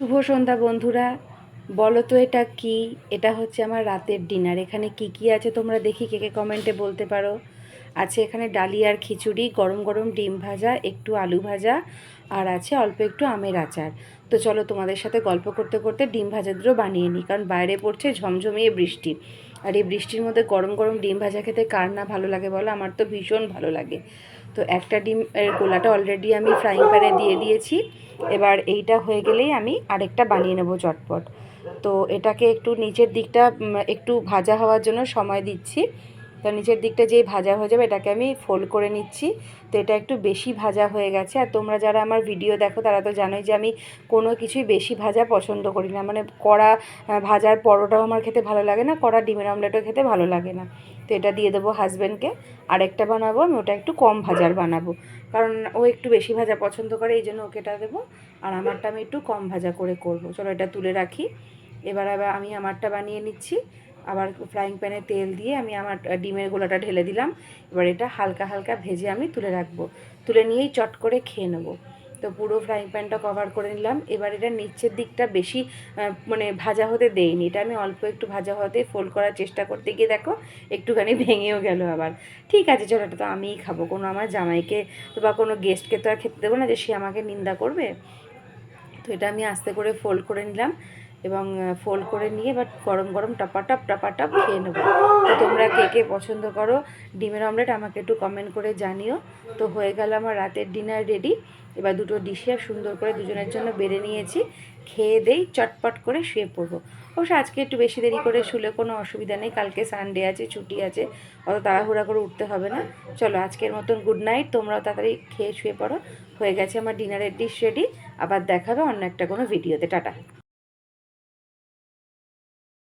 শুভ সন্ধ্যা বন্ধুরা। বলো তো এটা কি? এটা হচ্ছে আমার রাতের ডিনার এখানে কি কি আছে তোমরা দেখি, কে কে কমেন্টে বলতে পারো। আছে এখানে ডালিয়ার খিচুড়ি, গরম গরম ডিম ভাজা, একটু আলু ভাজা, আর আছে অল্প একটু আমের আচার। তো চলো তোমাদের সাথে গল্প করতে করতে ডিম ভাজা দুটো বানিয়ে নিই, কারণ বাইরে পড়ছে ঝমঝমিয়ে বৃষ্টি। আর এই বৃষ্টির মধ্যে গরম গরম ডিম ভাজা খেতে কার না ভালো লাগে বলো? আমার তো ভীষণ ভালো লাগে। তো একটা ডিম, এর গোলাটা অলরেডি আমি ফ্রাইং প্যানে দিয়ে দিয়েছি। এবার এইটা হয়ে গেলেই আমি আরেকটা বানিয়ে নেব চটপট। তো এটাকে একটু নিচের দিকটা একটু ভাজা হওয়ার জন্য সময় দিচ্ছি। তো নিচের দিকটা যেই ভাজা হয়ে যাবে, এটাকে আমি ফোল্ড করে নিচ্ছি। তো এটা একটু বেশি ভাজা হয়ে গেছে। আর তোমরা যারা আমার ভিডিও দেখো, তারা তো জানোই যে আমি কোনো কিছুই বেশি ভাজা পছন্দ করি না। মানে কড়া ভাজার পরোটাও আমার খেতে ভালো লাগে না, কড়া ডিমের অমলেটও খেতে ভালো লাগে না। তো এটা দিয়ে দেবো হাজব্যান্ডকে আরেকটা বানাবো আমি, ওটা একটু কম ভাজার বানাবো। কারণ ও একটু বেশি ভাজা পছন্দ করে, এই জন্য ওকে এটা দেবো। আর আমারটা আমি একটু কম ভাজা করে করব। চলো এটা তুলে রাখি। এবার আবার আমি আমারটা বানিয়ে নিচ্ছি। আবার ফ্রাইং প্যানে তেল দিয়ে আমি আমার ডিমের গোলাটা ঢেলে দিলাম। এবার এটা হালকা হালকা ভেজে আমি তুলে রাখব। তুলে নিয়েই চট করে খেয়ে নেব। তো পুরো ফ্রাইং প্যানটা কভার করে নিলাম। এবার এটা নিচের দিকটা বেশি মানে ভাজা হতে দেইনি এটা আমি অল্প একটু ভাজা হতে ফোল্ড করার চেষ্টা করতে গিয়ে দেখো, একটুখানি ভেঙেও গেল আবার। ঠিক আছে, চলো এটা তো আমিই খাব। কোনো আমার জামাইকে বা কোনো গেস্টকে তো আর খেতে দেবো না যে সে আমাকে নিন্দা করবে। তো এটা আমি আস্তে করে ফোল্ড করে নিলাম। এবং ফোল্ড করে নিয়ে এবার গরম গরম টপাটপ টপাটপ খেয়ে নেব। তো তোমরা কে কে পছন্দ করো, ডিমের অমলেট আমাকে একটু কমেন্ট করে জানিও। তো হয়ে গেল আমার রাতের ডিনার রেডি এবার দুটো ডিশে সুন্দর করে দুজনের জন্য বেড়ে নিয়েছি। খেয়ে দেই, চটপট করে শুয়ে পড়ব। অবশ্য আজকে একটু বেশি দেরি করে শুলে কোনো অসুবিধা নেই। কালকে সানডে আছে, ছুটি আছে। অত তাড়াহুড়া করে উঠতে হবে না। চলো আজকের মতন গুড নাইট তোমরাও তাড়াতাড়ি খেয়ে শুয়ে পড়ো। হয়ে গেছে আমার ডিনারের ডিশ রেডি আবার দেখাবে অন্য একটা কোনো ভিডিওতে টাটা।